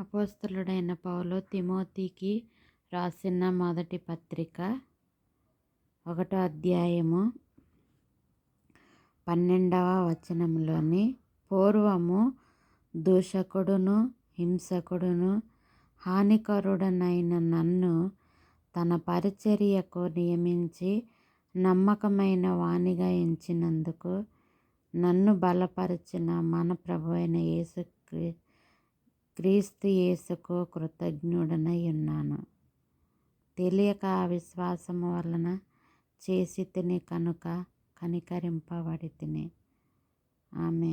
అపోస్తలుడైన పౌలు తిమోతికి రాసిన మొదటి పత్రిక ఒకటో అధ్యాయము పన్నెండవ వచనంలోని పూర్వము దూషకుడును హింసకుడును హానికరుడనైన నన్ను తన పరిచర్యకు నియమించి నమ్మకమైన వాణిగా ఎంచినందుకు నన్ను బలపరిచిన మన ప్రభు అయిన యేసు క్రీస్తు యేసుకు కృతజ్ఞుడనై ఉన్నాను తెలియక విశ్వాసము వలన చేసి తిని కనుక కనికరింపబడి తిని ఆమె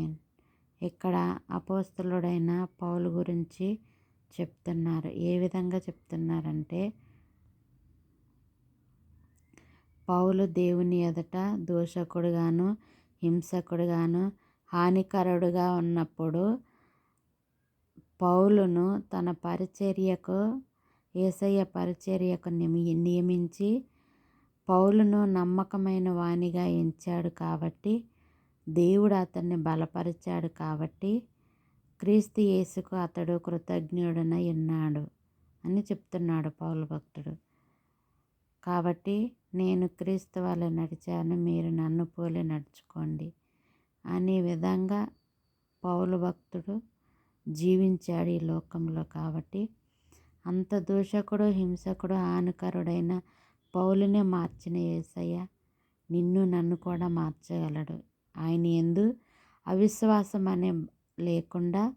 ఇక్కడ అపోస్తలుడైన పౌలు గురించి చెప్తున్నారు. ఏ విధంగా చెప్తున్నారంటే పౌలు దేవుని ఎదుట దూషకుడుగాను హింసకుడుగాను హానికరుడుగా ఉన్నప్పుడు పౌలును తన పరిచర్యకు ఏసయ్య పరిచర్యకు నియమించి పౌలును నమ్మకమైన వాణిగా ఎంచాడు కాబట్టి దేవుడు అతన్ని బలపరిచాడు కాబట్టి క్రీస్తు యేసుకు అతడు కృతజ్ఞుడనై ఉన్నాడు అని చెప్తున్నాడు పౌలు భక్తుడు. కాబట్టి నేను క్రీస్తు వల్ల నడిచాను మీరు నన్ను పోలి నడుచుకోండి అనే విధంగా పౌలు భక్తుడు జీవించాడు ఈ లోకంలో కాబట్టి అంత దూషకుడు హింసకుడు హానికరుడైన పౌలునే మార్చిన ఏసయ్య నిన్ను నన్ను కూడా మార్చగలడు. ఆయన ఎందు అవిశ్వాసం అనే లేకుండా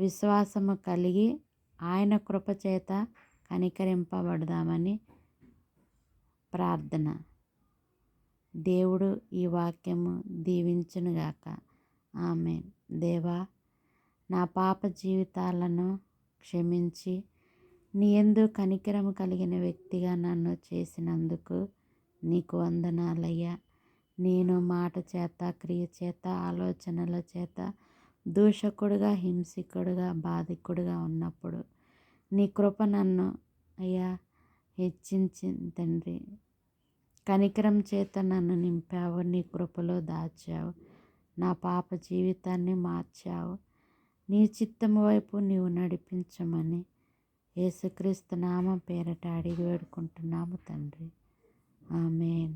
విశ్వాసము కలిగి ఆయన కృపచేత కనికరింపబడదామని ప్రార్థన. దేవుడు ఈ వాక్యము దీవించునుగాక. ఆమె దేవా నా పాప జీవితాలను క్షమించి నీ ఎందు కనికరము కలిగిన వ్యక్తిగా నన్ను చేసినందుకు నీకు వందనాలయ్యా. నేను మాట చేత క్రియ చేత ఆలోచనల చేత దూషకుడుగా హింసకుడుగా బాధికుడుగా ఉన్నప్పుడు నీ కృప నన్ను అయ్యా హెచ్చించింది తండ్రి. కనికరం చేత నన్ను నింపావు నీ కృపలో దాచావు నా పాప జీవితాన్ని మార్చావు. నీ చిత్తము వైపు నీవు నడిపించమని యేసుక్రీస్తు నామం పేరట అడిగి వేడుకుంటున్నాము తండ్రి. ఆమెన్.